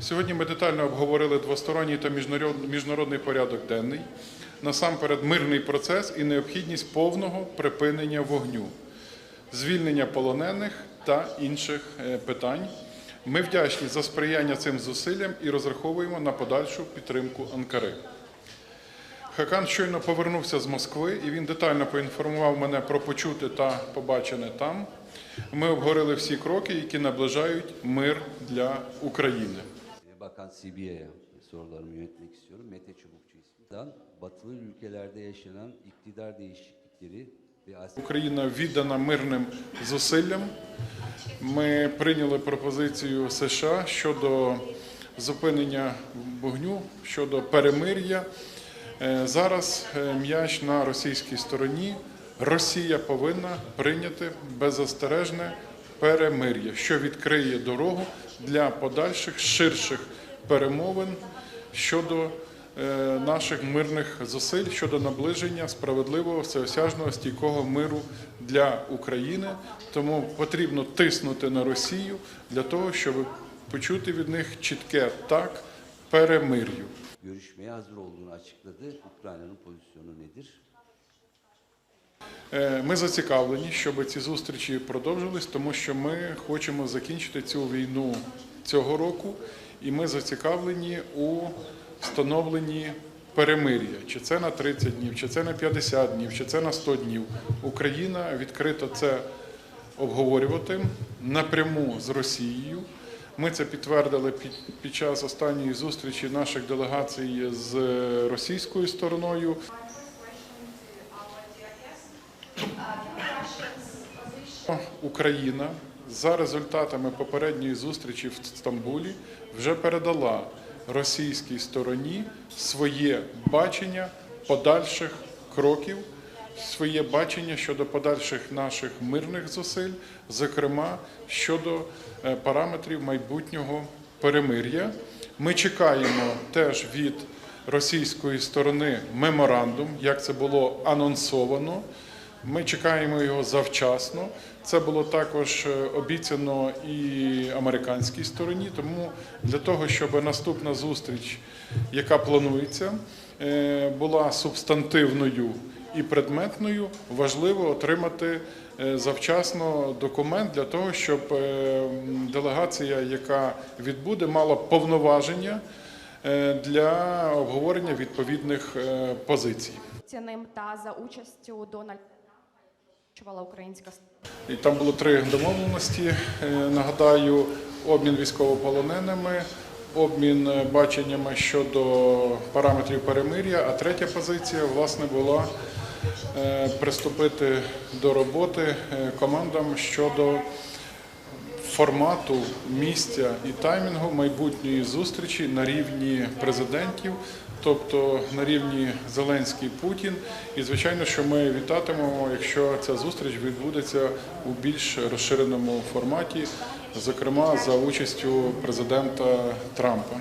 Сьогодні ми детально обговорили двосторонній та міжнарод- міжнародний порядок денний, насамперед мирний процес і необхідність повного припинення вогню, звільнення полонених та інших е, питань. Ми вдячні за сприяння цим зусиллям і розраховуємо на подальшу підтримку Анкари. Хакан щойно повернувся з Москви, і він детально поінформував мене про почуте та побачене там. Ми обговорили всі кроки, які наближають мир для України. Bakan Sibiye'ye sorularımı yönetmek istiyorum. Mete Çubukçu isminden. Batılı ülkelerde yaşanan iktidar değişiklikleri Україна віддана мирним зусиллям. Ми прийняли пропозицію США щодо зупинення вогню, щодо перемир'я. Е, Зараз е, м'яч на російській стороні. Росія повинна прийняти беззастережне перемир'я, що відкриє дорогу для подальших ширших перемовин щодо е, наших мирних зусиль щодо наближення справедливого, всеосяжного, стійкого миру для України. Тому потрібно тиснути на Росію для того, щоб почути від них чітке так перемир'ю. görüşmeye hazır olduğunu açıkladı. Ukrayna'nın pozisyonu nedir? Е, Ми зацікавлені, щоб ці зустрічі продовжились, тому що ми хочемо закінчити цю війну цього року, і ми зацікавлені у встановленні перемир'я. Чи це на 30 днів, чи це на 50 днів, чи це на 100 днів. Україна відкрита це обговорювати напряму з Росією. Ми це підтвердили під, під час останньої зустрічі наших делегацій з російською стороною. Україна за результатами попередньої зустрічі в Стамбулі вже передала російській стороні своє бачення подальших кроків, своє бачення щодо подальших наших мирних зусиль, зокрема щодо е, параметрів майбутнього перемир'я. Ми чекаємо теж від російської сторони меморандум, як це було анонсовано. Ми чекаємо його завчасно. Це було також е, обіцяно і американській стороні. Тому для того, щоб наступна зустріч, яка планується, е, була субстантивною і предметною, важливо отримати е, завчасно документ для того, щоб делегація, яка відбуде, мала повноваження для обговорення відповідних позицій. цінним та за участю Дональда Чувала українська І там було три домовленості. Е, Нагадаю, обмін військовополоненими, обмін е, баченнями щодо параметрів перемир'я. А третя позиція власне була е, приступити до роботи командам щодо формату, місця і таймінгу майбутньої зустрічі на рівні президентів, тобто на рівні Зеленський Путін. І звичайно, що ми вітатимемо, якщо ця зустріч відбудеться у більш розширеному форматі, зокрема за участю президента Трампа.